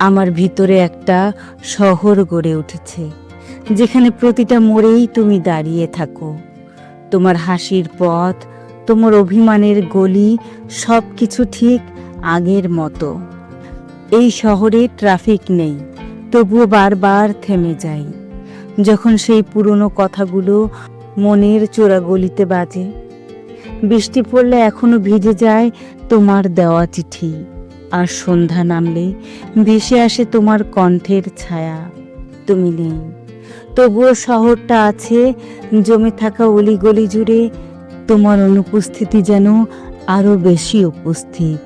আমার ভিতরে একটা শহর গড়ে উঠেছে, যেখানে প্রতিটা মোড়েই তুমি দাঁড়িয়ে থাকো। তোমার হাসির পথ, তোমার অভিমানের গলি সব কিছু ঠিক আগের মতো। এই শহরে ট্রাফিক নেই, তবুও বারবার থেমে যাই। যখন সেই পুরনো কথাগুলো মনের চোরাগলিতে বাজে, বৃষ্টি পড়লে এখনও ভিজে যায় তোমার দেওয়া চিঠি। আর সন্ধ্যা নামলে ভেসে আসে তোমার কণ্ঠের ছায়া। তুমি নেই তবুও শহরটা আছে, জমে থাকা অলিগলি জুড়ে তোমার অনুপস্থিতি যেন আরও বেশি উপস্থিত।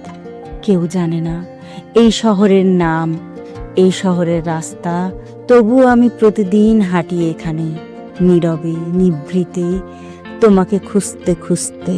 কেউ জানে না এই শহরের নাম, এই শহরের রাস্তা, তবুও আমি প্রতিদিন হাঁটি এখানে। নীরবে, নিভৃতে তোমাকে খুঁজতে খুঁজতে